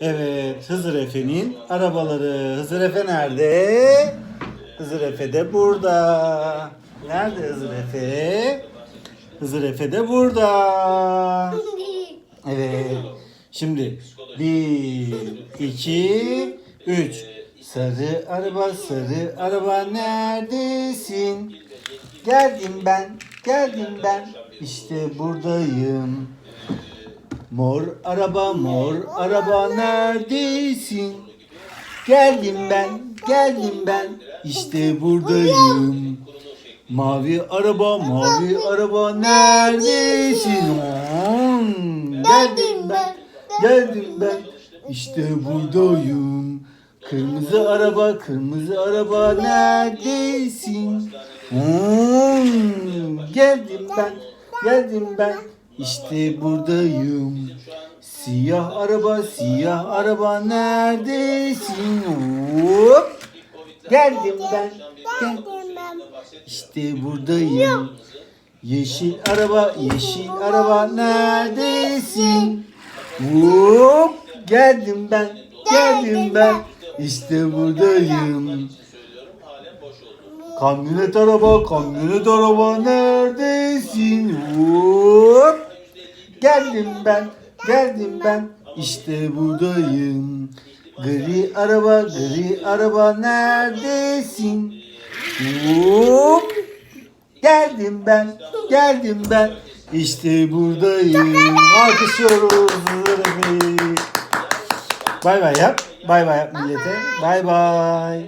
Evet, Hızır Efe'nin arabaları. Hızır Efe nerede? Hızır Efe de burada. Nerede Hızır Efe? Hızır Efe de burada. Evet. Şimdi bir, iki, üç. Sarı araba, sarı araba neredesin? Geldim ben, geldim ben. İşte buradayım. Mor araba, mor araba neredesin? Geldim ben, geldim ben. İşte buradayım. Mavi araba, mavi araba neredesin? Hmm, Geldim ben, geldim ben. İşte buradayım. Kırmızı araba, kırmızı araba neredesin? Hmm, geldim ben, geldim ben. İşte buradayım. Siyah araba, siyah araba neredesin? Hop. Geldim ben, gel. İşte buradayım. Yeşil araba, yeşil araba neredesin? Hop, geldim ben, geldim ben. İşte buradayım. Kamyonet araba, kamyonet araba neredesin? Hop, geldim ben, geldim ben. İşte buradayım. Gri araba, gri araba neredesin? Hop! Geldim ben, geldim ben. İşte buradayım. Alkışlıyoruz. Bay bay yap. Bay bay yap millete. Bay bay.